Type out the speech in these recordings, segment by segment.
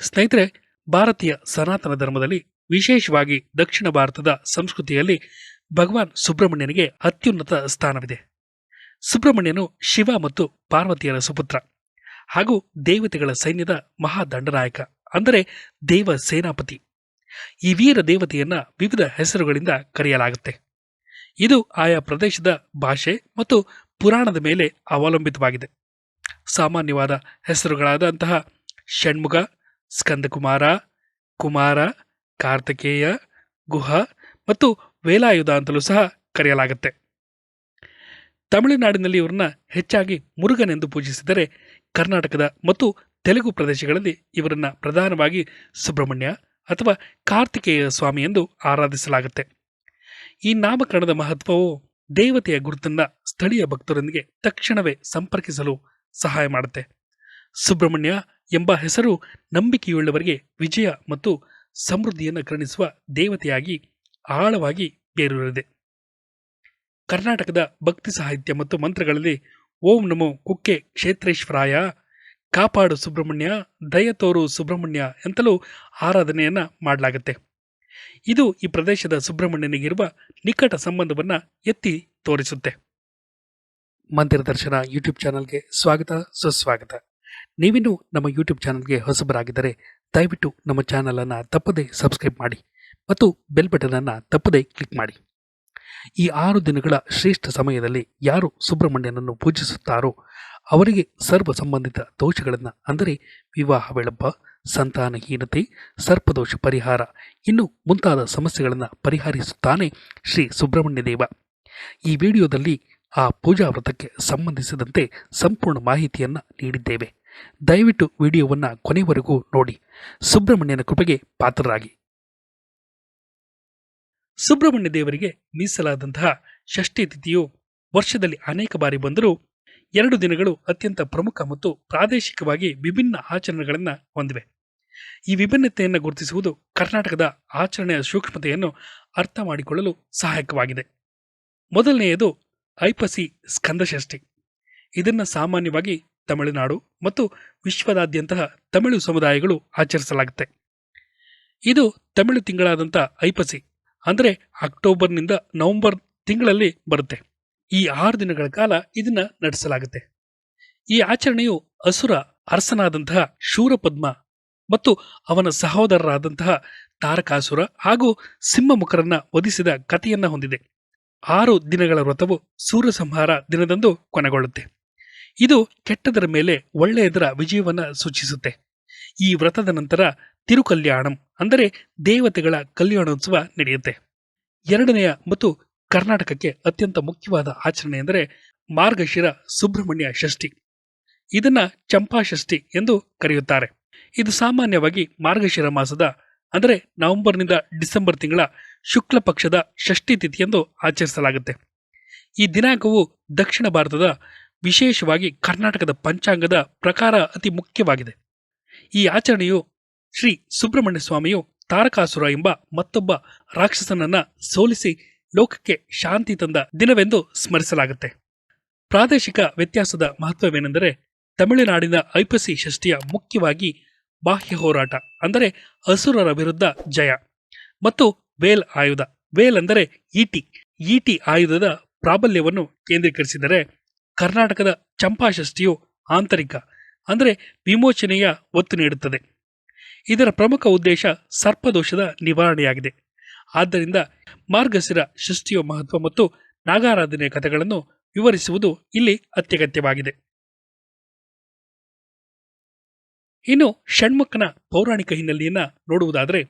ಸ್ನೇಹಿತರೆ, ಭಾರತೀಯ ಸನಾತನ ಧರ್ಮದಲ್ಲಿ, ವಿಶೇಷವಾಗಿ ದಕ್ಷಿಣ ಭಾರತದ ಸಂಸ್ಕೃತಿಯಲ್ಲಿ, ಭಗವಾನ್ ಸುಬ್ರಹ್ಮಣ್ಯನಿಗೆ ಅತ್ಯುನ್ನತ ಸ್ಥಾನವಿದೆ. ಸುಬ್ರಹ್ಮಣ್ಯನು ಶಿವ ಮತ್ತು ಪಾರ್ವತಿಯರ ಸುಪುತ್ರ ಹಾಗೂ ದೇವತೆಗಳ ಸೈನ್ಯದ ಮಹಾದಂಡನಾಯಕ, ಅಂದರೆ ದೇವ ಸೇನಾಪತಿ ಈ ವೀರ ದೇವತೆಯನ್ನ ವಿವಿಧ ಹೆಸರುಗಳಿಂದ ಕರೆಯಲಾಗುತ್ತೆ. ಇದು ಆಯಾ ಪ್ರದೇಶದ ಭಾಷೆ ಮತ್ತು ಪುರಾಣದ ಮೇಲೆ ಅವಲಂಬಿತವಾಗಿದೆ. ಸಾಮಾನ್ಯವಾದ ಹೆಸರುಗಳಾದಂತಹ ಷಣ್ಮುಖ ಸ್ಕಂದಕುಮಾರ, ಕುಮಾರ, ಕಾರ್ತಿಕೇಯ, ಗುಹ ಮತ್ತು ವೇಲಾಯುಧ ಅಂತಲೂ ಸಹ ಕರೆಯಲಾಗುತ್ತೆ. ತಮಿಳುನಾಡಿನಲ್ಲಿ ಇವರನ್ನ ಹೆಚ್ಚಾಗಿ ಮುರುಗನೆಂದು ಪೂಜಿಸಿದರೆ ಕರ್ನಾಟಕದ ಮತ್ತು ತೆಲುಗು ಪ್ರದೇಶಗಳಲ್ಲಿ ಇವರನ್ನ ಪ್ರಧಾನವಾಗಿ ಸುಬ್ರಹ್ಮಣ್ಯ ಅಥವಾ ಕಾರ್ತಿಕೇಯ ಸ್ವಾಮಿ ಎಂದು ಆರಾಧಿಸಲಾಗುತ್ತೆ. ಈ ನಾಮಕರಣದ ಮಹತ್ವವು ದೇವತೆಯ ಗುರುತನ್ನು ಸ್ಥಳೀಯ ಭಕ್ತರೊಂದಿಗೆ ತಕ್ಷಣವೇ ಸಂಪರ್ಕಿಸಲು ಸಹಾಯ ಮಾಡುತ್ತೆ. ಸುಬ್ರಹ್ಮಣ್ಯ ಎಂಬ ಹೆಸರು ನಂಬಿಕೆಯುಳ್ಳವರಿಗೆ ವಿಜಯ ಮತ್ತು ಸಮೃದ್ಧಿಯನ್ನು ಕರುಣಿಸುವ ದೇವತೆಯಾಗಿ ಆಳವಾಗಿ ಬೇರೂರಿದೆ. ಕರ್ನಾಟಕದ ಭಕ್ತಿ ಸಾಹಿತ್ಯ ಮತ್ತು ಮಂತ್ರಗಳಲ್ಲಿ ಓಂ ನಮೋ ಕುಕ್ಕೆ ಕ್ಷೇತ್ರೇಶ್ವರಾಯ, ಕಾಪಾಡು ಸುಬ್ರಹ್ಮಣ್ಯ ದಯತೋರು ಸುಬ್ರಹ್ಮಣ್ಯ ಎಂತಲೂ ಆರಾಧನೆಯನ್ನು ಮಾಡಲಾಗುತ್ತೆ. ಇದು ಈ ಪ್ರದೇಶದ ಸುಬ್ರಹ್ಮಣ್ಯನಿಗಿರುವ ನಿಕಟ ಸಂಬಂಧವನ್ನು ಎತ್ತಿ ತೋರಿಸುತ್ತೆ. ಮಂದಿರ ದರ್ಶನ ಯೂಟ್ಯೂಬ್ ಚಾನಲ್ಗೆ ಸ್ವಾಗತ, ಸುಸ್ವಾಗತ. ನೀವಿನ್ನೂ ನಮ್ಮ ಯೂಟ್ಯೂಬ್ ಚಾನಲ್ಗೆ ಹೊಸಬರಾಗಿದ್ದರೆ ದಯವಿಟ್ಟು ನಮ್ಮ ಚಾನಲನ್ನು ತಪ್ಪದೇ ಸಬ್ಸ್ಕ್ರೈಬ್ ಮಾಡಿ ಮತ್ತು ಬೆಲ್ ಬಟನನ್ನು ತಪ್ಪದೇ ಕ್ಲಿಕ್ ಮಾಡಿ. ಈ ಆರು ದಿನಗಳ ಶ್ರೇಷ್ಠ ಸಮಯದಲ್ಲಿ ಯಾರು ಸುಬ್ರಹ್ಮಣ್ಯನನ್ನು ಪೂಜಿಸುತ್ತಾರೋ ಅವರಿಗೆ ಸರ್ವ ಸಂಬಂಧಿತ ದೋಷಗಳನ್ನು, ಅಂದರೆ ವಿವಾಹ ವಿಳಂಬ ಸಂತಾನಹೀನತೆ, ಸರ್ಪದೋಷ ಪರಿಹಾರ, ಇನ್ನು ಮುಂತಾದ ಸಮಸ್ಯೆಗಳನ್ನು ಪರಿಹರಿಸುತ್ತಾನೆ ಶ್ರೀ ಸುಬ್ರಹ್ಮಣ್ಯ ದೇವ ಈ ವಿಡಿಯೋದಲ್ಲಿ ಆ ಪೂಜಾ ವ್ರತಕ್ಕೆ ಸಂಬಂಧಿಸಿದಂತೆ ಸಂಪೂರ್ಣ ಮಾಹಿತಿಯನ್ನು ನೀಡಿದ್ದೇವೆ. ದಯವಿಟ್ಟು ವಿಡಿಯೋವನ್ನು ಕೊನೆವರೆಗೂ ನೋಡಿ. ಸುಬ್ರಹ್ಮಣ್ಯನ ಕೃಪೆಗೆ ಪಾತ್ರರಾಗಿ. ಸುಬ್ರಹ್ಮಣ್ಯ ದೇವರಿಗೆ ಮೀಸಲಾದಂತಹ ಷಷ್ಠಿ ತಿಥಿಯು ವರ್ಷದಲ್ಲಿ ಅನೇಕ ಬಾರಿ ಬಂದರೂ ಎರಡು ದಿನಗಳು ಅತ್ಯಂತ ಪ್ರಮುಖ ಮತ್ತು ಪ್ರಾದೇಶಿಕವಾಗಿ ವಿಭಿನ್ನ ಆಚರಣೆಗಳನ್ನು ಹೊಂದಿವೆ. ಈ ವಿಭಿನ್ನತೆಯನ್ನು ಗುರುತಿಸುವುದು ಕರ್ನಾಟಕದ ಆಚರಣೆಯ ಸೂಕ್ಷ್ಮತೆಯನ್ನು ಅರ್ಥ ಮಾಡಿಕೊಳ್ಳಲು ಸಹಾಯಕವಾಗಿದೆ. ಮೊದಲನೆಯದು ಐಪಸಿ ಸ್ಕಂದಷಷ್ಠಿ. ಇದನ್ನು ಸಾಮಾನ್ಯವಾಗಿ ತಮಿಳುನಾಡು ಮತ್ತು ವಿಶ್ವದಾದ್ಯಂತಹ ತಮಿಳು ಸಮುದಾಯಗಳು ಆಚರಿಸಲಾಗುತ್ತೆ. ಇದು ತಮಿಳು ತಿಂಗಳಾದಂಥ ಐಪಸಿ, ಅಂದರೆ ಅಕ್ಟೋಬರ್ನಿಂದ ನವೆಂಬರ್ ತಿಂಗಳಲ್ಲಿ ಬರುತ್ತೆ. ಈ ಆರು ದಿನಗಳ ಕಾಲ ಇದನ್ನ ನಡೆಸಲಾಗುತ್ತೆ. ಈ ಆಚರಣೆಯು ಅಸುರ ಅರಸನಾದಂತಹ ಶೂರಪದ್ಮ ಮತ್ತು ಅವನ ಸಹೋದರರಾದಂತಹ ತಾರಕಾಸುರ ಹಾಗೂ ಸಿಂಹಮುಖರನ್ನ ವಧಿಸಿದ ಕಥೆಯನ್ನ ಹೊಂದಿದೆ. ಆರು ದಿನಗಳ ವ್ರತವು ಸೂರ್ಯ ಸಂಹಾರ ದಿನದಂದು ಕೊನೆಗೊಳ್ಳುತ್ತೆ. ಇದು ಕೆಟ್ಟದರ ಮೇಲೆ ಒಳ್ಳೆಯದರ ವಿಜಯವನ್ನು ಸೂಚಿಸುತ್ತೆ. ಈ ವ್ರತದ ನಂತರ ತಿರುಕಲ್ಯಾಣಂ ಅಂದರೆ ದೇವತೆಗಳ ಕಲ್ಯಾಣೋತ್ಸವ ನಡೆಯುತ್ತೆ. ಎರಡನೆಯ ಮತ್ತು ಕರ್ನಾಟಕಕ್ಕೆ ಅತ್ಯಂತ ಮುಖ್ಯವಾದ ಆಚರಣೆ ಎಂದರೆ ಮಾರ್ಗಶಿರ ಸುಬ್ರಹ್ಮಣ್ಯ ಷಷ್ಠಿ. ಇದನ್ನ ಚಂಪಾ ಷಷ್ಠಿ ಎಂದು ಕರೆಯುತ್ತಾರೆ. ಇದು ಸಾಮಾನ್ಯವಾಗಿ ಮಾರ್ಗಶಿರ ಮಾಸದ ಅಂದರೆ ನವೆಂಬರ್ನಿಂದ ಡಿಸೆಂಬರ್ ತಿಂಗಳ ಶುಕ್ಲ ಪಕ್ಷದ ಷಷ್ಠಿ ತಿಥಿಯೆಂದು ಆಚರಿಸಲಾಗುತ್ತೆ. ಈ ದಿನಾಂಕವು ದಕ್ಷಿಣ ಭಾರತದ ವಿಶೇಷವಾಗಿ ಕರ್ನಾಟಕದ ಪಂಚಾಂಗದ ಪ್ರಕಾರ ಅತಿ ಮುಖ್ಯವಾಗಿದೆ. ಈ ಆಚರಣೆಯು ಶ್ರೀ ಸುಬ್ರಹ್ಮಣ್ಯ ಸ್ವಾಮಿಯು ತಾರಕಾಸುರ ಎಂಬ ಮತ್ತೊಬ್ಬ ರಾಕ್ಷಸನನ್ನ ಸೋಲಿಸಿ ಲೋಕಕ್ಕೆ ಶಾಂತಿ ತಂದ ದಿನವೆಂದು ಸ್ಮರಿಸಲಾಗುತ್ತೆ. ಪ್ರಾದೇಶಿಕ ವ್ಯತ್ಯಾಸದ ಮಹತ್ವವೇನೆಂದರೆ ತಮಿಳುನಾಡಿನ ಐಪಸಿ ಷಷ್ಠಿಯ ಮುಖ್ಯವಾಗಿ ಬಾಹ್ಯ ಹೋರಾಟ, ಅಂದರೆ ಅಸುರರ ವಿರುದ್ಧ ಜಯ ಮತ್ತು ವೇಲ್ ಆಯುಧ. ವೇಲ್ ಅಂದರೆ ಈಟಿ. ಈಟಿ ಆಯುಧದ ಪ್ರಾಬಲ್ಯವನ್ನು ಕೇಂದ್ರೀಕರಿಸಿದರೆ ಕರ್ನಾಟಕದ ಚಂಪಾಷಷ್ಠಿಯು ಆಂತರಿಕ, ಅಂದರೆ ವಿಮೋಚನೆಯ ಒತ್ತು ನೀಡುತ್ತದೆ. ಇದರ ಪ್ರಮುಖ ಉದ್ದೇಶ ಸರ್ಪದೋಷದ ನಿವಾರಣೆಯಾಗಿದೆ. ಆದ್ದರಿಂದ ಮಾರ್ಗಸಿರ ಷಷ್ಠಿಯ ಮಹತ್ವ ಮತ್ತು ನಾಗಾರಾಧನೆಯ ಕಥೆಗಳನ್ನು ವಿವರಿಸುವುದು ಇಲ್ಲಿ ಅತ್ಯಗತ್ಯವಾಗಿದೆ. ಇನ್ನು ಷಣ್ಮುಖನ ಪೌರಾಣಿಕ ಹಿನ್ನೆಲೆಯನ್ನ ನೋಡುವುದಾದರೆ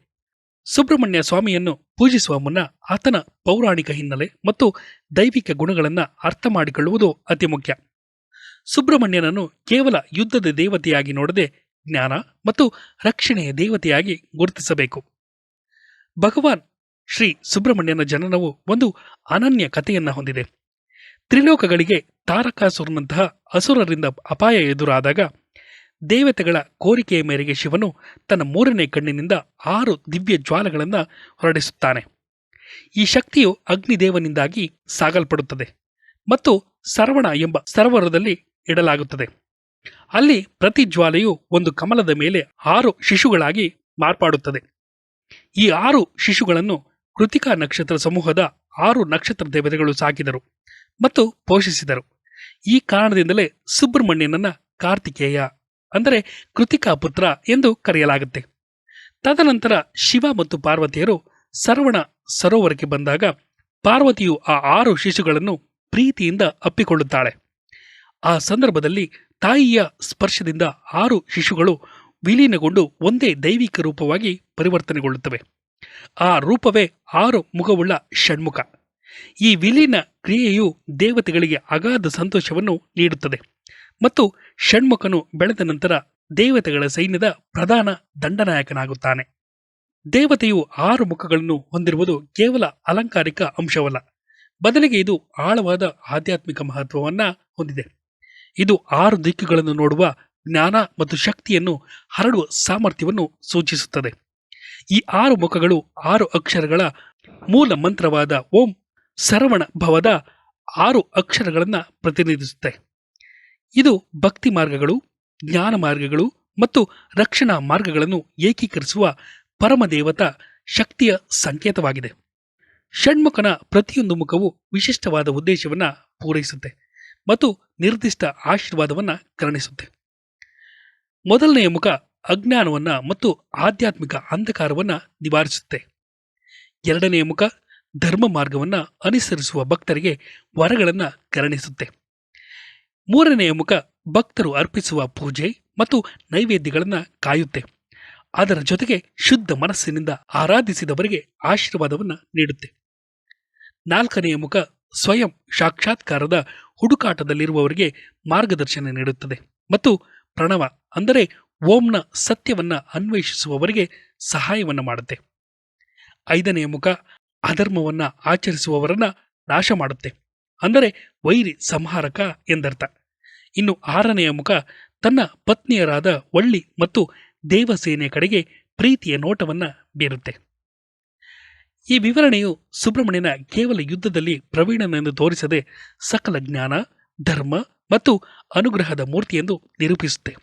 ಸುಬ್ರಹ್ಮಣ್ಯ ಸ್ವಾಮಿಯನ್ನು ಪೂಜಿಸುವ ಮುನ್ನ ಆತನ ಪೌರಾಣಿಕ ಹಿನ್ನೆಲೆ ಮತ್ತು ದೈವಿಕ ಗುಣಗಳನ್ನು ಅರ್ಥ ಮಾಡಿಕೊಳ್ಳುವುದು ಅತಿ ಮುಖ್ಯ. ಸುಬ್ರಹ್ಮಣ್ಯನನ್ನು ಕೇವಲ ಯುದ್ಧದ ದೇವತೆಯಾಗಿ ನೋಡದೆ ಜ್ಞಾನ ಮತ್ತು ರಕ್ಷಣೆಯ ದೇವತೆಯಾಗಿ ಗುರುತಿಸಬೇಕು. ಭಗವಾನ್ ಶ್ರೀ ಸುಬ್ರಹ್ಮಣ್ಯನ ಜನನವು ಒಂದು ಅನನ್ಯ ಕಥೆಯನ್ನು ಹೊಂದಿದೆ. ತ್ರಿಲೋಕಗಳಿಗೆ ತಾರಕಾಸುರನಂತಹ ಅಸುರರಿಂದ ಅಪಾಯ ಎದುರಾದಾಗ ದೇವತೆಗಳ ಕೋರಿಕೆಯ ಮೇರೆಗೆ ಶಿವನು ತನ್ನ ಮೂರನೇ ಕಣ್ಣಿನಿಂದ ಆರು ದಿವ್ಯ ಜ್ವಾಲಗಳನ್ನು ಹೊರಡಿಸುತ್ತಾನೆ. ಈ ಶಕ್ತಿಯು ಅಗ್ನಿದೇವನಿಂದಾಗಿ ಸಾಗಲ್ಪಡುತ್ತದೆ ಮತ್ತು ಸರವಣ ಎಂಬ ಸರೋವರದಲ್ಲಿ ಇಡಲಾಗುತ್ತದೆ. ಅಲ್ಲಿ ಪ್ರತಿ ಜ್ವಾಲೆಯು ಒಂದು ಕಮಲದ ಮೇಲೆ ಆರು ಶಿಶುಗಳಾಗಿ ಮಾರ್ಪಾಡುತ್ತದೆ. ಈ ಆರು ಶಿಶುಗಳನ್ನು ಕೃತಿಕಾ ನಕ್ಷತ್ರ ಸಮೂಹದ ಆರು ನಕ್ಷತ್ರ ದೇವತೆಗಳು ಸಾಕಿದರು ಮತ್ತು ಪೋಷಿಸಿದರು. ಈ ಕಾರಣದಿಂದಲೇ ಸುಬ್ರಹ್ಮಣ್ಯನನ್ನ ಕಾರ್ತಿಕೇಯ ಅಂದರೆ ಕೃತಿಕಾ ಪುತ್ರ ಎಂದು ಕರೆಯಲಾಗುತ್ತೆ. ತದನಂತರ ಶಿವ ಮತ್ತು ಪಾರ್ವತಿಯರು ಸರವಣ ಸರೋವರಕ್ಕೆ ಬಂದಾಗ ಪಾರ್ವತಿಯು ಆ ಆರು ಶಿಶುಗಳನ್ನು ಪ್ರೀತಿಯಿಂದ ಅಪ್ಪಿಕೊಳ್ಳುತ್ತಾಳೆ. ಆ ಸಂದರ್ಭದಲ್ಲಿ ತಾಯಿಯ ಸ್ಪರ್ಶದಿಂದ ಆರು ಶಿಶುಗಳು ವಿಲೀನಗೊಂಡು ಒಂದೇ ದೈವಿಕ ರೂಪವಾಗಿ ಪರಿವರ್ತನೆಗೊಳ್ಳುತ್ತವೆ. ಆ ರೂಪವೇ ಆರು ಮುಖವುಳ್ಳ ಷಣ್ಮುಖ. ಈ ವಿಲೀನ ಕ್ರಿಯೆಯು ದೇವತೆಗಳಿಗೆ ಅಗಾಧ ಸಂತೋಷವನ್ನು ನೀಡುತ್ತದೆ. ಮತ್ತು ಷಣ್ಮುಖನು ಬೆಳೆದ ನಂತರ ದೇವತೆಗಳ ಸೈನ್ಯದ ಪ್ರಧಾನ ದಂಡನಾಯಕನಾಗುತ್ತಾನೆ. ದೇವತೆಯು ಆರು ಮುಖಗಳನ್ನು ಹೊಂದಿರುವುದು ಕೇವಲ ಅಲಂಕಾರಿಕ ಅಂಶವಲ್ಲ. ಬದಲಿಗೆ ಇದು ಆಳವಾದ ಆಧ್ಯಾತ್ಮಿಕ ಮಹತ್ವವನ್ನ ಹೊಂದಿದೆ. ಇದು ಆರು ದಿಕ್ಕುಗಳನ್ನು ನೋಡುವ ಜ್ಞಾನ ಮತ್ತು ಶಕ್ತಿಯನ್ನು ಹರಡುವ ಸಾಮರ್ಥ್ಯವನ್ನು ಸೂಚಿಸುತ್ತದೆ. ಈ ಆರು ಮುಖಗಳು ಆರು ಅಕ್ಷರಗಳ ಮೂಲ ಮಂತ್ರವಾದ ಓಂ, ಸರವಣ ಭವದ ಆರು ಅಕ್ಷರಗಳನ್ನು ಪ್ರತಿನಿಧಿಸುತ್ತೆ. ಇದು ಭಕ್ತಿ ಮಾರ್ಗಗಳು, ಜ್ಞಾನ ಮಾರ್ಗಗಳು ಮತ್ತು ರಕ್ಷಣಾ ಮಾರ್ಗಗಳನ್ನು ಏಕೀಕರಿಸುವ ಪರಮದೇವತ ಶಕ್ತಿಯ ಸಂಕೇತವಾಗಿದೆ. ಷಣ್ಮುಖನ ಪ್ರತಿಯೊಂದು ಮುಖವು ವಿಶಿಷ್ಟವಾದ ಉದ್ದೇಶವನ್ನು ಪೂರೈಸುತ್ತೆ ಮತ್ತು ನಿರ್ದಿಷ್ಟ ಆಶೀರ್ವಾದವನ್ನು ಕರುಣಿಸುತ್ತೆ. ಮೊದಲನೆಯ ಮುಖ ಅಜ್ಞಾನವನ್ನು ಮತ್ತು ಆಧ್ಯಾತ್ಮಿಕ ಅಂಧಕಾರವನ್ನು ನಿವಾರಿಸುತ್ತೆ. ಎರಡನೆಯ ಮುಖ ಧರ್ಮ ಮಾರ್ಗವನ್ನು ಅನುಸರಿಸುವ ಭಕ್ತರಿಗೆ ವರಗಳನ್ನು ಕರುಣಿಸುತ್ತೆ. ಮೂರನೆಯ ಮುಖ ಭಕ್ತರು ಅರ್ಪಿಸುವ ಪೂಜೆ ಮತ್ತು ನೈವೇದ್ಯಗಳನ್ನು ಕಾಯುತ್ತೆ. ಅದರ ಜೊತೆಗೆ ಶುದ್ಧ ಮನಸ್ಸಿನಿಂದ ಆರಾಧಿಸಿದವರಿಗೆ ಆಶೀರ್ವಾದವನ್ನು ನೀಡುತ್ತೆ. ನಾಲ್ಕನೆಯ ಮುಖ ಸ್ವಯಂ ಸಾಕ್ಷಾತ್ಕಾರದ ಹುಡುಕಾಟದಲ್ಲಿರುವವರಿಗೆ ಮಾರ್ಗದರ್ಶನ ನೀಡುತ್ತದೆ ಮತ್ತು ಪ್ರಣವ ಅಂದರೆ ಓಂನ ಸತ್ಯವನ್ನು ಅನ್ವೇಷಿಸುವವರಿಗೆ ಸಹಾಯವನ್ನು ಮಾಡುತ್ತೆ. ಐದನೆಯ ಮುಖ ಅಧರ್ಮವನ್ನು ಆಚರಿಸುವವರನ್ನು ನಾಶ ಮಾಡುತ್ತೆ. ಅಂದರೆ ವೈರಿ ಸಂಹಾರಕ ಎಂದರ್ಥ. ಇನ್ನು ಆರನೆಯ ಮುಖ ತನ್ನ ಪತ್ನಿಯರಾದ ಒಳ್ಳಿ ಮತ್ತು ದೇವಸೇನೆ ಕಡೆಗೆ ಪ್ರೀತಿಯ ನೋಟವನ್ನು ಬೀರುತ್ತೆ. ಈ ವಿವರಣೆಯು ಸುಬ್ರಹ್ಮಣ್ಯನ ಕೇವಲ ಯುದ್ಧದಲ್ಲಿ ಪ್ರವೀಣನೆಂದು ತೋರಿಸದೆ ಸಕಲ ಜ್ಞಾನ, ಧರ್ಮ ಮತ್ತು ಅನುಗ್ರಹದ ಮೂರ್ತಿಯೆಂದು ನಿರೂಪಿಸುತ್ತೆ.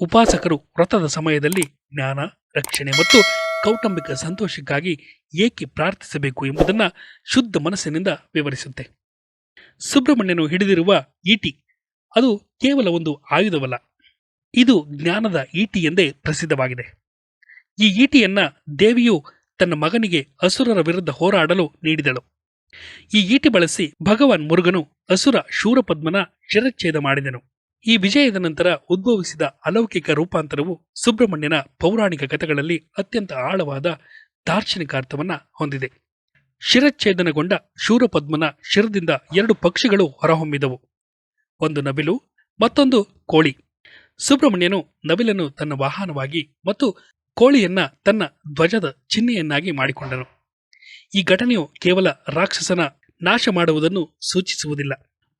ಉಪಾಸಕರು ವ್ರತದ ಸಮಯದಲ್ಲಿ ಜ್ಞಾನ, ರಕ್ಷಣೆ ಮತ್ತು ಕೌಟುಂಬಿಕ ಸಂತೋಷಕ್ಕಾಗಿ ಏಕೆ ಪ್ರಾರ್ಥಿಸಬೇಕು ಎಂಬುದನ್ನು ಶುದ್ಧ ಮನಸ್ಸಿನಿಂದ ವಿವರಿಸುತ್ತೆ. ಸುಬ್ರಹ್ಮಣ್ಯನು ಹಿಡಿದಿರುವ ಈಟಿ ಅದು ಕೇವಲ ಒಂದು ಆಯುಧವಲ್ಲ. ಇದು ಜ್ಞಾನದ ಈಟಿ ಎಂದೇ ಪ್ರಸಿದ್ಧವಾಗಿದೆ. ಈ ಈಟಿಯನ್ನ ದೇವಿಯು ತನ್ನ ಮಗನಿಗೆ ಅಸುರರ ವಿರುದ್ಧ ಹೋರಾಡಲು ನೀಡಿದಳು. ಈ ಈಟಿ ಬಳಸಿ ಭಗವಾನ್ ಮುರುಗನು ಅಸುರ ಶೂರಪದ್ಮನ ಶಿರಚ್ಛೇದ ಮಾಡಿದನು. ಈ ವಿಜಯದ ನಂತರ ಉದ್ಭವಿಸಿದ ಅಲೌಕಿಕ ರೂಪಾಂತರವು ಸುಬ್ರಹ್ಮಣ್ಯನ ಪೌರಾಣಿಕ ಕಥೆಗಳಲ್ಲಿ ಅತ್ಯಂತ ಆಳವಾದ ದಾರ್ಶನಿಕ ಅರ್ಥವನ್ನ ಹೊಂದಿದೆ. ಶಿರಚ್ಛೇದನಗೊಂಡ ಶೂರಪದ್ಮನ ಶಿರದಿಂದ ಎರಡು ಪಕ್ಷಿಗಳು ಹೊರಹೊಮ್ಮಿದವು. ಒಂದು ನವಿಲು, ಮತ್ತೊಂದು ಕೋಳಿ. ಸುಬ್ರಹ್ಮಣ್ಯನು ನವಿಲನ್ನು ತನ್ನ ವಾಹನವಾಗಿ ಮತ್ತು ಕೋಳಿಯನ್ನ ತನ್ನ ಧ್ವಜದ ಚಿಹ್ನೆಯನ್ನಾಗಿ ಮಾಡಿಕೊಂಡನು. ಈ ಘಟನೆಯು ಕೇವಲ ರಾಕ್ಷಸನ ನಾಶ ಮಾಡುವುದನ್ನು ಸೂಚಿಸುವುದಿಲ್ಲ.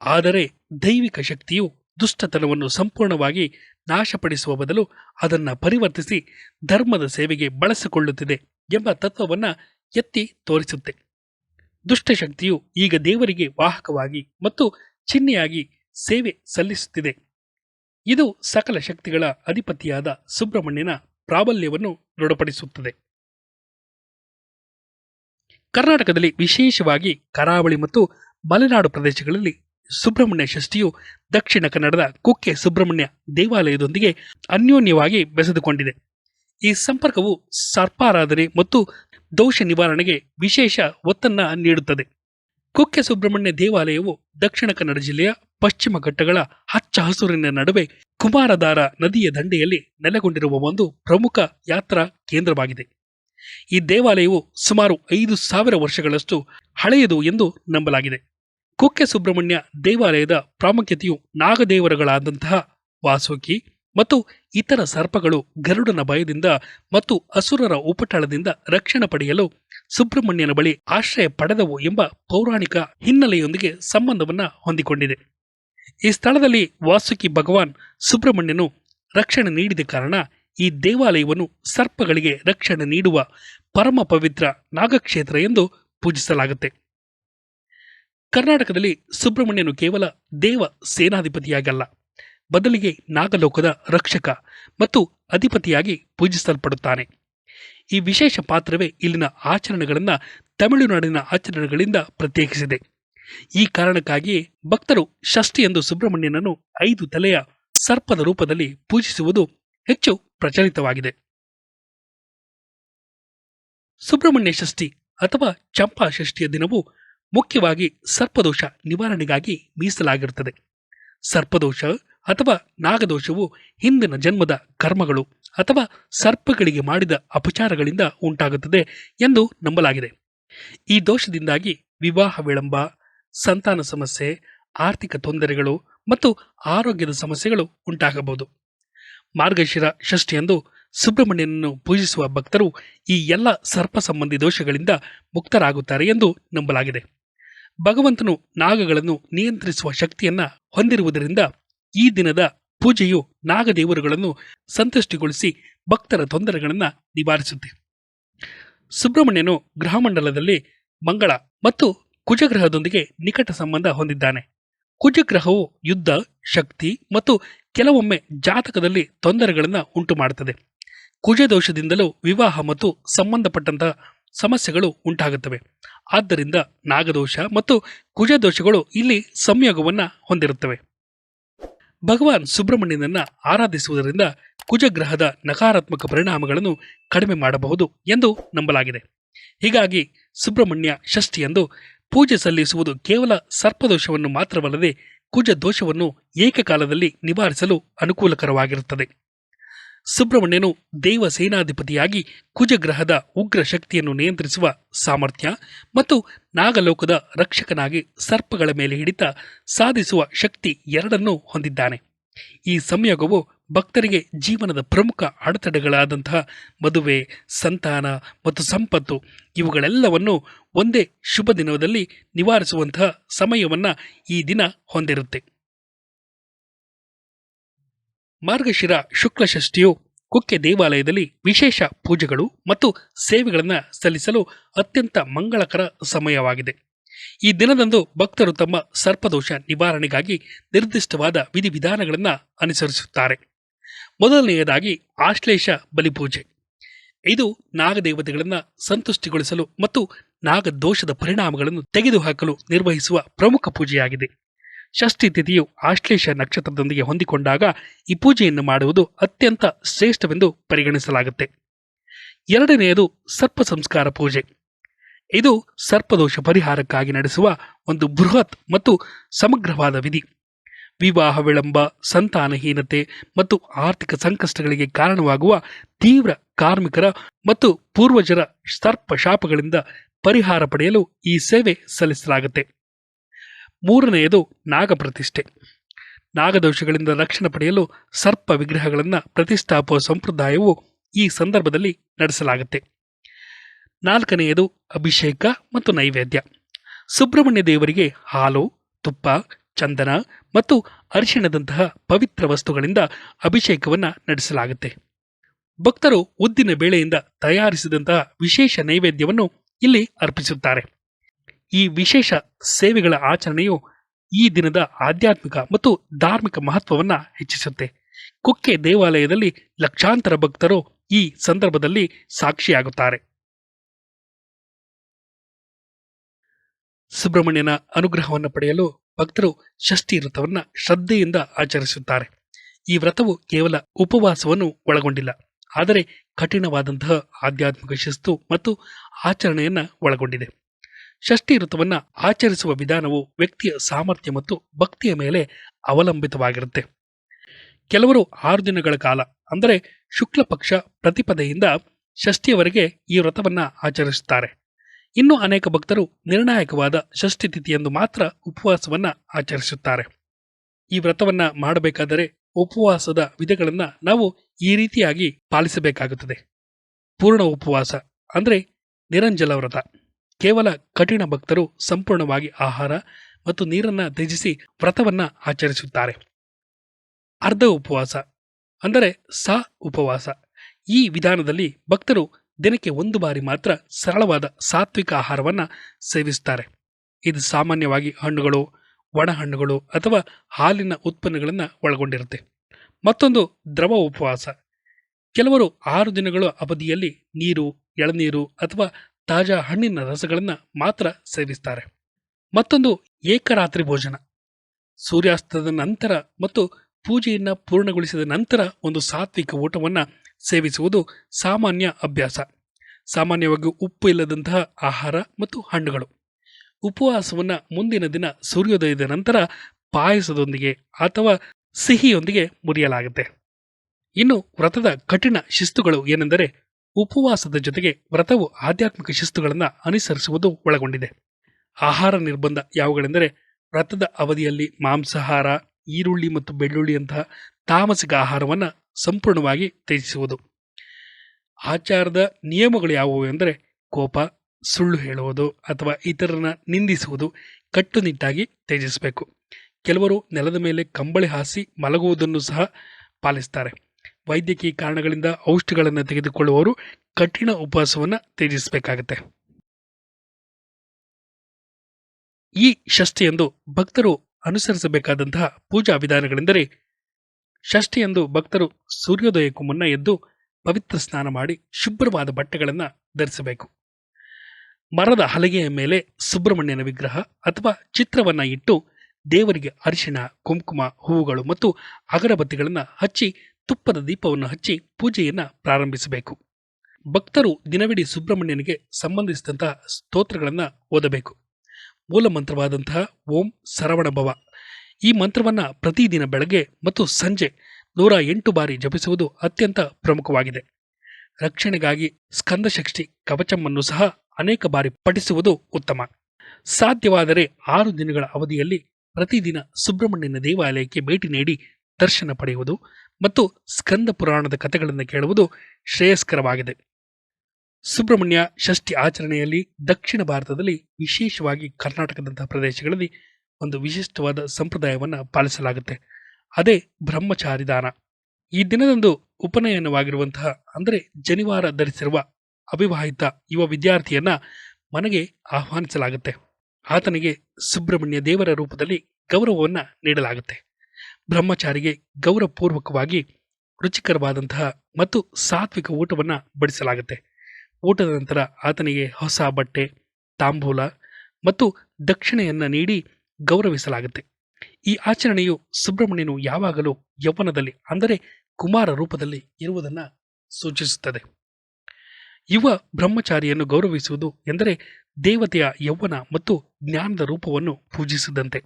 ಆದರೆ ದೈವಿಕ ಶಕ್ತಿಯು ದುಷ್ಟತನವನ್ನು ಸಂಪೂರ್ಣವಾಗಿ ನಾಶಪಡಿಸುವ ಬದಲು ಅದನ್ನು ಪರಿವರ್ತಿಸಿ ಧರ್ಮದ ಸೇವೆಗೆ ಬಳಸಿಕೊಳ್ಳುತ್ತಿದೆ ಎಂಬ ತತ್ವವನ್ನು ಎತ್ತಿ ತೋರಿಸುತ್ತೆ. ದುಷ್ಟಶಕ್ತಿಯು ಈಗ ದೇವರಿಗೆ ವಾಹಕವಾಗಿ ಮತ್ತು ಚಿಹ್ನೆಯಾಗಿ ಸೇವೆ ಸಲ್ಲಿಸುತ್ತಿದೆ. ಇದು ಸಕಲ ಶಕ್ತಿಗಳ ಅಧಿಪತಿಯಾದ ಸುಬ್ರಹ್ಮಣ್ಯನ ಪ್ರಾಬಲ್ಯವನ್ನು ದೃಢಪಡಿಸುತ್ತದೆ. ಕರ್ನಾಟಕದಲ್ಲಿ ವಿಶೇಷವಾಗಿ ಕರಾವಳಿ ಮತ್ತು ಮಲೆನಾಡು ಪ್ರದೇಶಗಳಲ್ಲಿ ಸುಬ್ರಹ್ಮಣ್ಯ ಷಷ್ಠಿಯು ದಕ್ಷಿಣ ಕನ್ನಡದ ಕುಕ್ಕೆ ಸುಬ್ರಹ್ಮಣ್ಯ ದೇವಾಲಯದೊಂದಿಗೆ ಅನ್ಯೋನ್ಯವಾಗಿ ಬೆಸೆದುಕೊಂಡಿದೆ. ಈ ಸಂಪರ್ಕವು ಸರ್ಪಾರಾಧನೆ ಮತ್ತು ದೋಷ ನಿವಾರಣೆಗೆ ವಿಶೇಷ ಒತ್ತನ್ನು ನೀಡುತ್ತದೆ. ಕುಕ್ಕೆ ಸುಬ್ರಹ್ಮಣ್ಯ ದೇವಾಲಯವು ದಕ್ಷಿಣ ಕನ್ನಡ ಜಿಲ್ಲೆಯ ಪಶ್ಚಿಮ ಘಟ್ಟಗಳ ಹಚ್ಚ ಹಸುರಿನ ನಡುವೆ ಕುಮಾರಧಾರ ನದಿಯ ದಂಡೆಯಲ್ಲಿ ನೆಲೆಗೊಂಡಿರುವ ಒಂದು ಪ್ರಮುಖ ಯಾತ್ರಾ ಕೇಂದ್ರವಾಗಿದೆ. ಈ ದೇವಾಲಯವು ಸುಮಾರು ಐದು ಸಾವಿರ ವರ್ಷಗಳಷ್ಟು ಹಳೆಯದು ಎಂದು ನಂಬಲಾಗಿದೆ. ಕುಕ್ಕೆ ಸುಬ್ರಹ್ಮಣ್ಯ ದೇವಾಲಯದ ಪ್ರಾಮುಖ್ಯತೆಯು ನಾಗದೇವರುಗಳಾದಂತಹ ವಾಸುಕಿ ಮತ್ತು ಇತರ ಸರ್ಪಗಳು ಗರುಡನ ಭಯದಿಂದ ಮತ್ತು ಅಸುರರ ಉಪಟಳದಿಂದ ರಕ್ಷಣೆ ಪಡೆಯಲು ಸುಬ್ರಹ್ಮಣ್ಯನ ಬಳಿ ಆಶ್ರಯ ಪಡೆದವು ಎಂಬ ಪೌರಾಣಿಕ ಹಿನ್ನೆಲೆಯೊಂದಿಗೆ ಸಂಬಂಧವನ್ನ ಹೊಂದಿಕೊಂಡಿದೆ. ಈ ಸ್ಥಳದಲ್ಲಿ ವಾಸುಕಿ ಭಗವಾನ್ ಸುಬ್ರಹ್ಮಣ್ಯನು ರಕ್ಷಣೆ ನೀಡಿದ ಕಾರಣ ಈ ದೇವಾಲಯವನ್ನು ಸರ್ಪಗಳಿಗೆ ರಕ್ಷಣೆ ನೀಡುವ ಪರಮ ಪವಿತ್ರ ನಾಗಕ್ಷೇತ್ರ ಎಂದು ಪೂಜಿಸಲಾಗುತ್ತೆ. ಕರ್ನಾಟಕದಲ್ಲಿ ಸುಬ್ರಹ್ಮಣ್ಯನು ಕೇವಲ ದೇವ ಸೇನಾಧಿಪತಿಯಾಗಲ್ಲ, ಬದಲಿಗೆ ನಾಗಲೋಕದ ರಕ್ಷಕ ಮತ್ತು ಅಧಿಪತಿಯಾಗಿ ಪೂಜಿಸಲ್ಪಡುತ್ತಾನೆ. ಈ ವಿಶೇಷ ಪಾತ್ರವೇ ಇಲ್ಲಿನ ಆಚರಣೆಗಳನ್ನು ತಮಿಳುನಾಡಿನ ಆಚರಣೆಗಳಿಂದ ಪ್ರತ್ಯೇಕಿಸಿದೆ. ಈ ಕಾರಣಕ್ಕಾಗಿಯೇ ಭಕ್ತರು ಷಷ್ಠಿ ಎಂದು ಸುಬ್ರಹ್ಮಣ್ಯನನ್ನು ಐದು ತಲೆಯ ಸರ್ಪದ ರೂಪದಲ್ಲಿ ಪೂಜಿಸುವುದು ಹೆಚ್ಚು ಪ್ರಚಲಿತವಾಗಿದೆ. ಸುಬ್ರಹ್ಮಣ್ಯ ಷಷ್ಠಿ ಅಥವಾ ಚಂಪಾ ಷಷ್ಠಿಯ ದಿನವು ಮುಖ್ಯವಾಗಿ ಸರ್ಪದೋಷ ನಿವಾರಣೆಗಾಗಿ ಮೀಸಲಾಗಿರುತ್ತದೆ. ಸರ್ಪದೋಷ ಅಥವಾ ನಾಗದೋಷವು ಹಿಂದಿನ ಜನ್ಮದ ಕರ್ಮಗಳು ಅಥವಾ ಸರ್ಪಗಳಿಗೆ ಮಾಡಿದ ಅಪಚಾರಗಳಿಂದ ಉಂಟಾಗುತ್ತದೆ ಎಂದು ನಂಬಲಾಗಿದೆ. ಈ ದೋಷದಿಂದಾಗಿ ವಿವಾಹ ವಿಳಂಬ, ಸಂತಾನ ಸಮಸ್ಯೆ, ಆರ್ಥಿಕ ತೊಂದರೆಗಳು ಮತ್ತು ಆರೋಗ್ಯದ ಸಮಸ್ಯೆಗಳು ಉಂಟಾಗಬಹುದು. ಮಾರ್ಗಶಿರ ಷಷ್ಠಿಯಂದು ಸುಬ್ರಹ್ಮಣ್ಯನನ್ನು ಪೂಜಿಸುವ ಭಕ್ತರು ಈ ಎಲ್ಲ ಸರ್ಪ ಸಂಬಂಧಿ ದೋಷಗಳಿಂದ ಮುಕ್ತರಾಗುತ್ತಾರೆ ಎಂದು ನಂಬಲಾಗಿದೆ. ಭಗವಂತನು ನಾಗಗಳನ್ನು ನಿಯಂತ್ರಿಸುವ ಶಕ್ತಿಯನ್ನ ಹೊಂದಿರುವುದರಿಂದ ಈ ದಿನದ ಪೂಜೆಯು ನಾಗದೇವರುಗಳನ್ನು ಸಂತುಷ್ಟಿಗೊಳಿಸಿ ಭಕ್ತರ ತೊಂದರೆಗಳನ್ನು ನಿವಾರಿಸುತ್ತೆ. ಸುಬ್ರಹ್ಮಣ್ಯನು ಗ್ರಹಮಂಡಲದಲ್ಲಿ ಮಂಗಳ ಮತ್ತು ಕುಜಗ್ರಹದೊಂದಿಗೆ ನಿಕಟ ಸಂಬಂಧ ಹೊಂದಿದ್ದಾನೆ. ಕುಜಗ್ರಹವು ಯುದ್ಧ, ಶಕ್ತಿ ಮತ್ತು ಕೆಲವೊಮ್ಮೆ ಜಾತಕದಲ್ಲಿ ತೊಂದರೆಗಳನ್ನು ಉಂಟು ಮಾಡುತ್ತದೆ ಕುಜದೋಷದಿಂದಲೂ ವಿವಾಹ ಮತ್ತು ಸಂಬಂಧಪಟ್ಟಂತಹ ಸಮಸ್ಯೆಗಳು ಉಂಟಾಗುತ್ತವೆ. ಆದ್ದರಿಂದ ನಾಗದೋಷ ಮತ್ತು ಕುಜದೋಷಗಳು ಇಲ್ಲಿ ಸಂಯೋಗವನ್ನು ಹೊಂದಿರುತ್ತವೆ. ಭಗವಾನ್ ಸುಬ್ರಹ್ಮಣ್ಯನನ್ನ ಆರಾಧಿಸುವುದರಿಂದ ಕುಜಗ್ರಹದ ನಕಾರಾತ್ಮಕ ಪರಿಣಾಮಗಳನ್ನು ಕಡಿಮೆ ಮಾಡಬಹುದು ಎಂದು ನಂಬಲಾಗಿದೆ. ಹೀಗಾಗಿ ಸುಬ್ರಹ್ಮಣ್ಯ ಷಷ್ಠಿಯಂದು ಪೂಜೆ ಸಲ್ಲಿಸುವುದು ಕೇವಲ ಸರ್ಪದೋಷವನ್ನು ಮಾತ್ರವಲ್ಲದೆ ಕುಜ ದೋಷವನ್ನು ಏಕಕಾಲದಲ್ಲಿ ನಿವಾರಿಸಲು ಅನುಕೂಲಕರವಾಗಿರುತ್ತದೆ. ಸುಬ್ರಹ್ಮಣ್ಯನು ದೇವ ಸೇನಾಧಿಪತಿಯಾಗಿ ಕುಜಗ್ರಹದ ಉಗ್ರ ಶಕ್ತಿಯನ್ನು ನಿಯಂತ್ರಿಸುವ ಸಾಮರ್ಥ್ಯ ಮತ್ತು ನಾಗಲೋಕದ ರಕ್ಷಕನಾಗಿ ಸರ್ಪಗಳ ಮೇಲೆ ಹಿಡಿತ ಸಾಧಿಸುವ ಶಕ್ತಿ ಎರಡನ್ನೂ ಹೊಂದಿದ್ದಾನೆ. ಈ ಸಂಯೋಗವು ಭಕ್ತರಿಗೆ ಜೀವನದ ಪ್ರಮುಖ ಅಡೆತಡೆಗಳಾದಂತಹ ಮದುವೆ, ಸಂತಾನ ಮತ್ತು ಸಂಪತ್ತು ಇವುಗಳೆಲ್ಲವನ್ನು ಒಂದೇ ಶುಭ ದಿನದಲ್ಲಿ ನಿವಾರಿಸುವಂತಹ ಸಮಯವನ್ನು ಈ ದಿನ ಹೊಂದಿರುತ್ತೆ. ಮಾರ್ಗಶಿರ ಶುಕ್ಲ ಷಷ್ಠಿಯು ಕುಕ್ಕೆ ದೇವಾಲಯದಲ್ಲಿ ವಿಶೇಷ ಪೂಜೆಗಳು ಮತ್ತು ಸೇವೆಗಳನ್ನು ಸಲ್ಲಿಸಲು ಅತ್ಯಂತ ಮಂಗಳಕರ ಸಮಯವಾಗಿದೆ. ಈ ದಿನದಂದು ಭಕ್ತರು ತಮ್ಮ ಸರ್ಪದೋಷ ನಿವಾರಣೆಗಾಗಿ ನಿರ್ದಿಷ್ಟವಾದ ವಿಧಿವಿಧಾನಗಳನ್ನು ಅನುಸರಿಸುತ್ತಾರೆ. ಮೊದಲನೆಯದಾಗಿ ಆಶ್ಲೇಷ ಬಲಿಪೂಜೆ. ಇದು ನಾಗದೇವತೆಗಳನ್ನು ಸಂತುಷ್ಟಿಗೊಳಿಸಲು ಮತ್ತು ನಾಗದೋಷದ ಪರಿಣಾಮಗಳನ್ನು ತೆಗೆದುಹಾಕಲು ನಿರ್ವಹಿಸುವ ಪ್ರಮುಖ ಪೂಜೆಯಾಗಿದೆ. ಷಷ್ಠಿ ತಿಥಿಯು ಆಶ್ಲೇಷ ನಕ್ಷತ್ರದೊಂದಿಗೆ ಹೊಂದಿಕೊಂಡಾಗ ಈ ಪೂಜೆಯನ್ನು ಮಾಡುವುದು ಅತ್ಯಂತ ಶ್ರೇಷ್ಠವೆಂದು ಪರಿಗಣಿಸಲಾಗುತ್ತೆ. ಎರಡನೆಯದು ಸರ್ಪ ಸಂಸ್ಕಾರ ಪೂಜೆ. ಇದು ಸರ್ಪದೋಷ ಪರಿಹಾರಕ್ಕಾಗಿ ನಡೆಸುವ ಒಂದು ಬೃಹತ್ ಮತ್ತು ಸಮಗ್ರವಾದ ವಿಧಿ. ವಿವಾಹ ವಿಳಂಬ, ಸಂತಾನಹೀನತೆ ಮತ್ತು ಆರ್ಥಿಕ ಸಂಕಷ್ಟಗಳಿಗೆ ಕಾರಣವಾಗುವ ತೀವ್ರ ಕಾರ್ಮಿಕರ ಮತ್ತು ಪೂರ್ವಜರ ಸರ್ಪ ಶಾಪಗಳಿಂದ ಪರಿಹಾರ ಪಡೆಯಲು ಈ ಸೇವೆ ಸಲ್ಲಿಸಲಾಗುತ್ತೆ. ಮೂರನೆಯದು ನಾಗಪ್ರತಿಷ್ಠೆ. ನಾಗದೋಷಗಳಿಂದ ರಕ್ಷಣೆ ಪಡೆಯಲು ಸರ್ಪ ವಿಗ್ರಹಗಳನ್ನು ಪ್ರತಿಷ್ಠಾಪುವ ಸಂಪ್ರದಾಯವು ಈ ಸಂದರ್ಭದಲ್ಲಿ ನಡೆಸಲಾಗುತ್ತೆ. ನಾಲ್ಕನೆಯದು ಅಭಿಷೇಕ ಮತ್ತು ನೈವೇದ್ಯ. ಸುಬ್ರಹ್ಮಣ್ಯ ದೇವರಿಗೆ ಹಾಲು, ತುಪ್ಪ, ಚಂದನ ಮತ್ತು ಅರಿಶಿಣದಂತಹ ಪವಿತ್ರ ವಸ್ತುಗಳಿಂದ ಅಭಿಷೇಕವನ್ನು ನಡೆಸಲಾಗುತ್ತೆ. ಭಕ್ತರು ಉದ್ದಿನ ಬೇಳೆಯಿಂದ ತಯಾರಿಸಿದಂತಹ ವಿಶೇಷ ನೈವೇದ್ಯವನ್ನು ಇಲ್ಲಿ ಅರ್ಪಿಸುತ್ತಾರೆ. ಈ ವಿಶೇಷ ಸೇವೆಗಳ ಆಚರಣೆಯು ಈ ದಿನದ ಆಧ್ಯಾತ್ಮಿಕ ಮತ್ತು ಧಾರ್ಮಿಕ ಮಹತ್ವವನ್ನು ಹೆಚ್ಚಿಸುತ್ತೆ. ಕುಕ್ಕೆ ದೇವಾಲಯದಲ್ಲಿ ಲಕ್ಷಾಂತರ ಭಕ್ತರು ಈ ಸಂದರ್ಭದಲ್ಲಿ ಸಾಕ್ಷಿಯಾಗುತ್ತಾರೆ. ಸುಬ್ರಹ್ಮಣ್ಯನ ಅನುಗ್ರಹವನ್ನು ಪಡೆಯಲು ಭಕ್ತರು ಷಷ್ಠಿ ವ್ರತವನ್ನು ಶ್ರದ್ಧೆಯಿಂದ ಆಚರಿಸುತ್ತಾರೆ. ಈ ವ್ರತವು ಕೇವಲ ಉಪವಾಸವನ್ನು ಒಳಗೊಂಡಿಲ್ಲ, ಆದರೆ ಕಠಿಣವಾದಂತಹ ಆಧ್ಯಾತ್ಮಿಕ ಶಿಸ್ತು ಮತ್ತು ಆಚರಣೆಯನ್ನು ಒಳಗೊಂಡಿದೆ. ಷಷ್ಠಿ ಋತುವನ್ನು ಆಚರಿಸುವ ವಿಧಾನವು ವ್ಯಕ್ತಿಯ ಸಾಮರ್ಥ್ಯ ಮತ್ತು ಭಕ್ತಿಯ ಮೇಲೆ ಅವಲಂಬಿತವಾಗಿರುತ್ತೆ. ಕೆಲವರು ಆರು ದಿನಗಳ ಕಾಲ, ಅಂದರೆ ಶುಕ್ಲ ಪಕ್ಷ ಪ್ರತಿಪದೆಯಿಂದ ಷಷ್ಠಿಯವರೆಗೆ ಈ ವ್ರತವನ್ನು ಆಚರಿಸುತ್ತಾರೆ. ಇನ್ನು ಅನೇಕ ಭಕ್ತರು ನಿರ್ಣಾಯಕವಾದ ಷಷ್ಠಿ ತಿಥಿಯಂದು ಮಾತ್ರ ಉಪವಾಸವನ್ನು ಆಚರಿಸುತ್ತಾರೆ. ಈ ವ್ರತವನ್ನು ಮಾಡಬೇಕಾದರೆ ಉಪವಾಸದ ವಿಧಗಳನ್ನು ನಾವು ಈ ರೀತಿಯಾಗಿ ಪಾಲಿಸಬೇಕಾಗುತ್ತದೆ. ಪೂರ್ಣ ಉಪವಾಸ, ಅಂದರೆ ನಿರಂಜಲ ವ್ರತ. ಕೇವಲ ಕಠಿಣ ಭಕ್ತರು ಸಂಪೂರ್ಣವಾಗಿ ಆಹಾರ ಮತ್ತು ನೀರನ್ನ ತ್ಯಜಿಸಿ ವ್ರತವನ್ನ ಆಚರಿಸುತ್ತಾರೆ. ಅರ್ಧ ಉಪವಾಸ ಅಂದರೆ ಸ ಉಪವಾಸ. ಈ ವಿಧಾನದಲ್ಲಿ ಭಕ್ತರು ದಿನಕ್ಕೆ ಒಂದು ಬಾರಿ ಮಾತ್ರ ಸರಳವಾದ ಸಾತ್ವಿಕ ಆಹಾರವನ್ನ ಸೇವಿಸುತ್ತಾರೆ. ಇದು ಸಾಮಾನ್ಯವಾಗಿ ಹಣ್ಣುಗಳು, ಒಣಹಣ್ಣುಗಳು ಅಥವಾ ಹಾಲಿನ ಉತ್ಪನ್ನಗಳನ್ನು ಒಳಗೊಂಡಿರುತ್ತೆ. ಮತ್ತೊಂದು ದ್ರವ ಉಪವಾಸ. ಕೆಲವರು ಆರು ದಿನಗಳ ಅವಧಿಯಲ್ಲಿ ನೀರು, ಎಳನೀರು ಅಥವಾ ತಾಜಾ ಹಣ್ಣಿನ ರಸಗಳನ್ನು ಮಾತ್ರ ಸೇವಿಸ್ತಾರೆ. ಮತ್ತೊಂದು ಏಕರಾತ್ರಿ ಭೋಜನ. ಸೂರ್ಯಾಸ್ತದ ನಂತರ ಮತ್ತು ಪೂಜೆಯನ್ನು ಪೂರ್ಣಗೊಳಿಸಿದ ನಂತರ ಒಂದು ಸಾತ್ವಿಕ ಊಟವನ್ನು ಸೇವಿಸುವುದು ಸಾಮಾನ್ಯ ಅಭ್ಯಾಸ. ಸಾಮಾನ್ಯವಾಗಿ ಉಪ್ಪು ಇಲ್ಲದಂತಹ ಆಹಾರ ಮತ್ತು ಹಣ್ಣುಗಳು. ಉಪವಾಸವನ್ನು ಮುಂದಿನ ದಿನ ಸೂರ್ಯೋದಯದ ನಂತರ ಪಾಯಸದೊಂದಿಗೆ ಅಥವಾ ಸಿಹಿಯೊಂದಿಗೆ ಮುರಿಯಲಾಗುತ್ತೆ. ಇನ್ನು ವ್ರತದ ಕಠಿಣ ಶಿಸ್ತುಗಳು ಏನೆಂದರೆ ಉಪವಾಸದ ಜೊತೆಗೆ ವ್ರತವು ಆಧ್ಯಾತ್ಮಿಕ ಶಿಸ್ತುಗಳನ್ನು ಅನುಸರಿಸುವುದು ಒಳಗೊಂಡಿದೆ. ಆಹಾರ ನಿರ್ಬಂಧ ಯಾವುಗಳೆಂದರೆ ವ್ರತದ ಅವಧಿಯಲ್ಲಿ ಮಾಂಸಾಹಾರ, ಈರುಳ್ಳಿ ಮತ್ತು ಬೆಳ್ಳುಳ್ಳಿಯಂತಹ ತಾಮಸಿಕ ಆಹಾರವನ್ನು ಸಂಪೂರ್ಣವಾಗಿ ತ್ಯಜಿಸುವುದು. ಆಚಾರದ ನಿಯಮಗಳು ಯಾವುವು ಎಂದರೆ ಕೋಪ, ಸುಳ್ಳು ಹೇಳುವುದು ಅಥವಾ ಇತರರನ್ನ ನಿಂದಿಸುವುದು ಕಟ್ಟುನಿಟ್ಟಾಗಿ ತ್ಯಜಿಸಬೇಕು. ಕೆಲವರು ನೆಲದ ಮೇಲೆ ಕಂಬಳಿ ಹಾಸಿ ಮಲಗುವುದನ್ನು ಸಹ ಪಾಲಿಸ್ತಾರೆ. ವೈದ್ಯಕೀಯ ಕಾರಣಗಳಿಂದ ಔಷಧಿಗಳನ್ನು ತೆಗೆದುಕೊಳ್ಳುವವರು ಕಠಿಣ ಉಪವಾಸವನ್ನು ತ್ಯಜಿಸಬೇಕಾಗುತ್ತೆ. ಈ ಷಷ್ಠಿಯಂದು ಭಕ್ತರು ಅನುಸರಿಸಬೇಕಾದಂತಹ ಪೂಜಾ ವಿಧಾನಗಳೆಂದರೆ ಷಷ್ಠಿಯಂದು ಭಕ್ತರು ಸೂರ್ಯೋದಯಕ್ಕೂ ಮುನ್ನ ಎದ್ದು ಪವಿತ್ರ ಸ್ನಾನ ಮಾಡಿ ಶುಭ್ರವಾದ ಬಟ್ಟೆಗಳನ್ನು ಧರಿಸಬೇಕು. ಮರದ ಹಲಗೆಯ ಮೇಲೆ ಸುಬ್ರಹ್ಮಣ್ಯನ ವಿಗ್ರಹ ಅಥವಾ ಚಿತ್ರವನ್ನ ಇಟ್ಟು ದೇವರಿಗೆ ಅರಿಶಿಣ, ಕುಂಕುಮ, ಹೂವುಗಳು ಮತ್ತು ಅಗರಬತ್ತಿಗಳನ್ನು ಹಚ್ಚಿ ತುಪ್ಪದ ದೀಪವನ್ನು ಹಚ್ಚಿ ಪೂಜೆಯನ್ನ ಪ್ರಾರಂಭಿಸಬೇಕು. ಭಕ್ತರು ದಿನವಿಡೀ ಸುಬ್ರಹ್ಮಣ್ಯನಿಗೆ ಸಂಬಂಧಿಸಿದಂತಹ ಸ್ತೋತ್ರಗಳನ್ನು ಓದಬೇಕು. ಮೂಲ ಮಂತ್ರವಾದಂತಹ ಓಂ ಸರವಣ ಭವ. ಈ ಮಂತ್ರವನ್ನ ಪ್ರತಿದಿನ ಬೆಳಗ್ಗೆ ಮತ್ತು ಸಂಜೆ ನೂರ ಎಂಟು ಬಾರಿ ಜಪಿಸುವುದು ಅತ್ಯಂತ ಪ್ರಮುಖವಾಗಿದೆ. ರಕ್ಷಣೆಗಾಗಿ ಸ್ಕಂದಶಕ್ತಿ ಕವಚಮ್ಮನ್ನು ಸಹ ಅನೇಕ ಬಾರಿ ಪಠಿಸುವುದು ಉತ್ತಮ. ಸಾಧ್ಯವಾದರೆ ಆರು ದಿನಗಳ ಅವಧಿಯಲ್ಲಿ ಪ್ರತಿದಿನ ಸುಬ್ರಹ್ಮಣ್ಯನ ದೇವಾಲಯಕ್ಕೆ ಭೇಟಿ ನೀಡಿ ದರ್ಶನ ಪಡೆಯುವುದು ಮತ್ತು ಸ್ಕಂದ ಪುರಾಣದ ಕಥೆಗಳನ್ನು ಕೇಳುವುದು ಶ್ರೇಯಸ್ಕರವಾಗಿದೆ. ಸುಬ್ರಹ್ಮಣ್ಯ ಷಷ್ಠಿ ಆಚರಣೆಯಲ್ಲಿ ದಕ್ಷಿಣ ಭಾರತದಲ್ಲಿ ವಿಶೇಷವಾಗಿ ಕರ್ನಾಟಕದಂತಹ ಪ್ರದೇಶಗಳಲ್ಲಿ ಒಂದು ವಿಶಿಷ್ಟವಾದ ಸಂಪ್ರದಾಯವನ್ನು ಪಾಲಿಸಲಾಗುತ್ತೆ. ಅದೇ ಬ್ರಹ್ಮಚಾರಿ ದಾನ. ಈ ದಿನದಂದು ಉಪನಯನವಾಗಿರುವಂತಹ, ಅಂದರೆ ಜನಿವಾರ ಧರಿಸಿರುವ ಅವಿವಾಹಿತ ಯುವ ವಿದ್ಯಾರ್ಥಿಯನ್ನ ಮನೆಗೆ ಆಹ್ವಾನಿಸಲಾಗುತ್ತೆ. ಆತನಿಗೆ ಸುಬ್ರಹ್ಮಣ್ಯ ದೇವರ ರೂಪದಲ್ಲಿ ಗೌರವವನ್ನು ನೀಡಲಾಗುತ್ತೆ. ಬ್ರಹ್ಮಚಾರಿಗೆ ಗೌರವಪೂರ್ವಕವಾಗಿ ರುಚಿಕರವಾದಂತಹ ಮತ್ತು ಸಾತ್ವಿಕ ಊಟವನ್ನು ಬಡಿಸಲಾಗುತ್ತೆ. ಊಟದ ನಂತರ ಆತನಿಗೆ ಹೊಸ ಬಟ್ಟೆ, ತಾಂಬೂಲ ಮತ್ತು ದಕ್ಷಿಣೆಯನ್ನು ನೀಡಿ ಗೌರವಿಸಲಾಗುತ್ತೆ. ಈ ಆಚರಣೆಯು ಸುಬ್ರಹ್ಮಣ್ಯನು ಯಾವಾಗಲೂ ಯೌವನದಲ್ಲಿ, ಅಂದರೆ ಕುಮಾರ ರೂಪದಲ್ಲಿ ಇರುವುದನ್ನು ಸೂಚಿಸುತ್ತದೆ. ಯುವ ಬ್ರಹ್ಮಚಾರಿಯನ್ನು ಗೌರವಿಸುವುದು ಎಂದರೆ ದೇವತೆಯ ಯೌವನ ಮತ್ತು ಜ್ಞಾನದ ರೂಪವನ್ನು ಪೂಜಿಸಿದಂತೆ.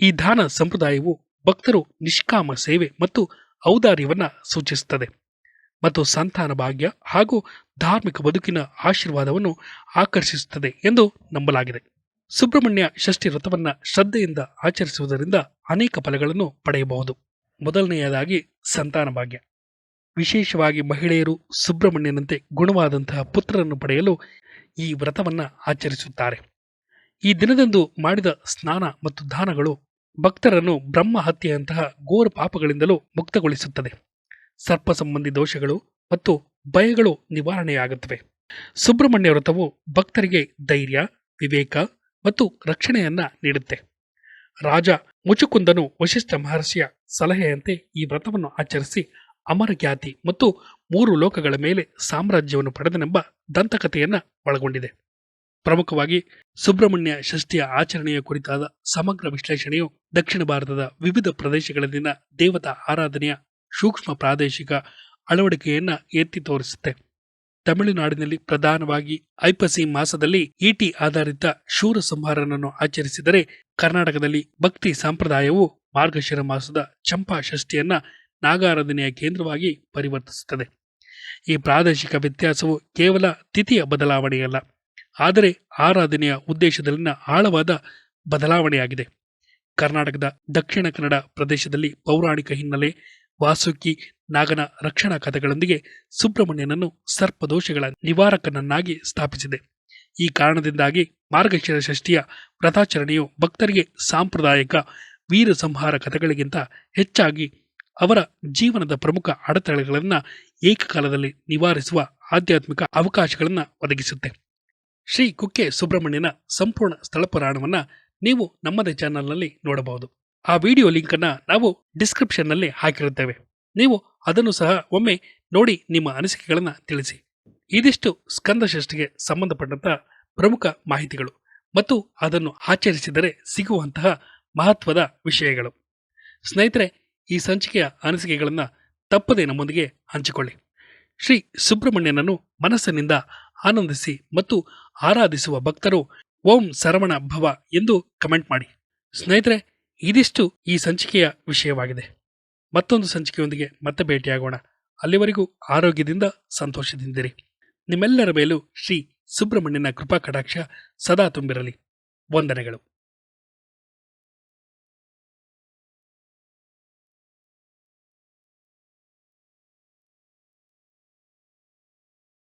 ಈ ದಾನ ಸಂಪ್ರದಾಯವು ಭಕ್ತರು ನಿಷ್ಕಾಮ ಸೇವೆ ಮತ್ತು ಔದಾರ್ಯವನ್ನ ಸೂಚಿಸುತ್ತದೆ. ಮತ್ತು ಸಂತಾನ ಭಾಗ್ಯ ಹಾಗೂ ಧಾರ್ಮಿಕ ಬದುಕಿನ ಆಶೀರ್ವಾದವನ್ನು ಆಕರ್ಷಿಸುತ್ತದೆ ಎಂದು ನಂಬಲಾಗಿದೆ. ಸುಬ್ರಹ್ಮಣ್ಯ ಷಷ್ಠಿ ವ್ರತವನ್ನ ಶ್ರದ್ಧೆಯಿಂದ ಆಚರಿಸುವುದರಿಂದ ಅನೇಕ ಫಲಗಳನ್ನು ಪಡೆಯಬಹುದು. ಮೊದಲನೆಯದಾಗಿ ಸಂತಾನ ಭಾಗ್ಯ. ವಿಶೇಷವಾಗಿ ಮಹಿಳೆಯರು ಸುಬ್ರಹ್ಮಣ್ಯನಂತೆ ಗುಣವಾದಂತಹ ಪುತ್ರರನ್ನು ಪಡೆಯಲು ಈ ವ್ರತವನ್ನ ಆಚರಿಸುತ್ತಾರೆ. ಈ ದಿನದಂದು ಮಾಡಿದ ಸ್ನಾನ ಮತ್ತು ದಾನಗಳು ಭಕ್ತರನ್ನು ಬ್ರಹ್ಮ ಹತ್ಯೆಯಂತಹ ಘೋರ ಪಾಪಗಳಿಂದಲೂ ಮುಕ್ತಗೊಳಿಸುತ್ತದೆ. ಸರ್ಪ ಸಂಬಂಧಿ ದೋಷಗಳು ಮತ್ತು ಭಯಗಳು ನಿವಾರಣೆಯಾಗುತ್ತವೆ. ಸುಬ್ರಹ್ಮಣ್ಯ ವ್ರತವು ಭಕ್ತರಿಗೆ ಧೈರ್ಯ, ವಿವೇಕ ಮತ್ತು ರಕ್ಷಣೆಯನ್ನ ನೀಡುತ್ತೆ. ರಾಜ ಮುಚುಕುಂದನು ವಶಿಷ್ಠ ಮಹರ್ಷಿಯ ಸಲಹೆಯಂತೆ ಈ ವ್ರತವನ್ನು ಆಚರಿಸಿ ಅಮರ ಖ್ಯಾತಿ ಮತ್ತು ಮೂರು ಲೋಕಗಳ ಮೇಲೆ ಸಾಮ್ರಾಜ್ಯವನ್ನು ಪಡೆದನೆಂಬ ದಂತಕಥೆಯನ್ನ ಒಳಗೊಂಡಿದೆ. ಪ್ರಮುಖವಾಗಿ ಸುಬ್ರಹ್ಮಣ್ಯ ಷಷ್ಠಿಯ ಆಚರಣೆಯ ಕುರಿತಾದ ಸಮಗ್ರ ವಿಶ್ಲೇಷಣೆಯು ದಕ್ಷಿಣ ಭಾರತದ ವಿವಿಧ ಪ್ರದೇಶಗಳಲ್ಲಿನ ದೇವತಾ ಆರಾಧನೆಯ ಸೂಕ್ಷ್ಮ ಪ್ರಾದೇಶಿಕ ಅಳವಡಿಕೆಯನ್ನ ಎತ್ತಿ ತೋರಿಸುತ್ತೆ. ತಮಿಳುನಾಡಿನಲ್ಲಿ ಪ್ರಧಾನವಾಗಿ ಐಪಸಿ ಮಾಸದಲ್ಲಿ ಈಟಿ ಆಧಾರಿತ ಶೂರ ಸಂಹಾರನನ್ನು ಆಚರಿಸಿದರೆ ಕರ್ನಾಟಕದಲ್ಲಿ ಭಕ್ತಿ ಸಂಪ್ರದಾಯವು ಮಾರ್ಗಶಿರ ಮಾಸದ ಚಂಪಾ ಷಷ್ಠಿಯನ್ನ ನಾಗಾರಾಧನೆಯ ಕೇಂದ್ರವಾಗಿ ಪರಿವರ್ತಿಸುತ್ತದೆ. ಈ ಪ್ರಾದೇಶಿಕ ವ್ಯತ್ಯಾಸವು ಕೇವಲ ತಿಥಿಯ ಬದಲಾವಣೆಯಲ್ಲ ಆದರೆ ಆರಾಧನೆಯ ಉದ್ದೇಶದಲ್ಲಿನ ಆಳವಾದ ಬದಲಾವಣೆಯಾಗಿದೆ. ಕರ್ನಾಟಕದ ದಕ್ಷಿಣ ಕನ್ನಡ ಪ್ರದೇಶದಲ್ಲಿ ಪೌರಾಣಿಕ ಹಿನ್ನೆಲೆ, ವಾಸುಕಿ, ನಾಗನ ರಕ್ಷಣಾ ಕಥೆಗಳೊಂದಿಗೆ ಸುಬ್ರಹ್ಮಣ್ಯನನ್ನು ಸರ್ಪದೋಷಗಳ ನಿವಾರಕನನ್ನಾಗಿ ಸ್ಥಾಪಿಸಿದೆ. ಈ ಕಾರಣದಿಂದಾಗಿ ಮಾರ್ಗಶಿರ ಷಷ್ಠಿಯ ವ್ರತಾಚರಣೆಯು ಭಕ್ತರಿಗೆ ಸಾಂಪ್ರದಾಯಿಕ ವೀರ ಸಂಹಾರ ಕಥೆಗಳಿಗಿಂತ ಹೆಚ್ಚಾಗಿ ಅವರ ಜೀವನದ ಪ್ರಮುಖ ಅಡೆತಡೆಗಳನ್ನು ಏಕಕಾಲದಲ್ಲಿ ನಿವಾರಿಸುವ ಆಧ್ಯಾತ್ಮಿಕ ಅವಕಾಶಗಳನ್ನು ಒದಗಿಸುತ್ತೆ. ಶ್ರೀ ಕುಕ್ಕೆ ಸುಬ್ರಹ್ಮಣ್ಯನ ಸಂಪೂರ್ಣ ಸ್ಥಳ ಪುರಾಣವನ್ನು ನೀವು ನಮ್ಮದೇ ಚಾನಲ್ನಲ್ಲಿ ನೋಡಬಹುದು. ಆ ವಿಡಿಯೋ ಲಿಂಕನ್ನು ನಾವು ಡಿಸ್ಕ್ರಿಪ್ಷನ್ನಲ್ಲಿ ಹಾಕಿರುತ್ತೇವೆ. ನೀವು ಅದನ್ನು ಸಹ ಒಮ್ಮೆ ನೋಡಿ ನಿಮ್ಮ ಅನಿಸಿಕೆಗಳನ್ನು ತಿಳಿಸಿ. ಇದಿಷ್ಟು ಸ್ಕಂದ ಷಷ್ಠಿಗೆ ಸಂಬಂಧಪಟ್ಟಂತಹ ಪ್ರಮುಖ ಮಾಹಿತಿಗಳು ಮತ್ತು ಅದನ್ನು ಆಚರಿಸಿದರೆ ಸಿಗುವಂತಹ ಮಹತ್ವದ ವಿಷಯಗಳು. ಸ್ನೇಹಿತರೆ, ಈ ಸಂಚಿಕೆಯ ಅನಿಸಿಕೆಗಳನ್ನು ತಪ್ಪದೆ ನಮ್ಮೊಂದಿಗೆ ಹಂಚಿಕೊಳ್ಳಿ. ಶ್ರೀ ಸುಬ್ರಹ್ಮಣ್ಯನನ್ನು ಮನಸ್ಸಿನಿಂದ ಆನಂದಿಸಿ ಮತ್ತು ಆರಾಧಿಸುವ ಭಕ್ತರು ಓಂ ಸರವಣ ಭವ ಎಂದು ಕಮೆಂಟ್ ಮಾಡಿ. ಸ್ನೇಹಿತರೆ, ಇದಿಷ್ಟು ಈ ಸಂಚಿಕೆಯ ವಿಷಯವಾಗಿದೆ. ಮತ್ತೊಂದು ಸಂಚಿಕೆಯೊಂದಿಗೆ ಮತ್ತೆ ಭೇಟಿಯಾಗೋಣ. ಅಲ್ಲಿವರೆಗೂ ಆರೋಗ್ಯದಿಂದ ಸಂತೋಷದಿಂದಿರಿ. ನಿಮ್ಮೆಲ್ಲರ ಮೇಲೂ ಶ್ರೀ ಸುಬ್ರಹ್ಮಣ್ಯನ ಕೃಪಾ ಕಟಾಕ್ಷ ಸದಾ ತುಂಬಿರಲಿ. ವಂದನೆಗಳು.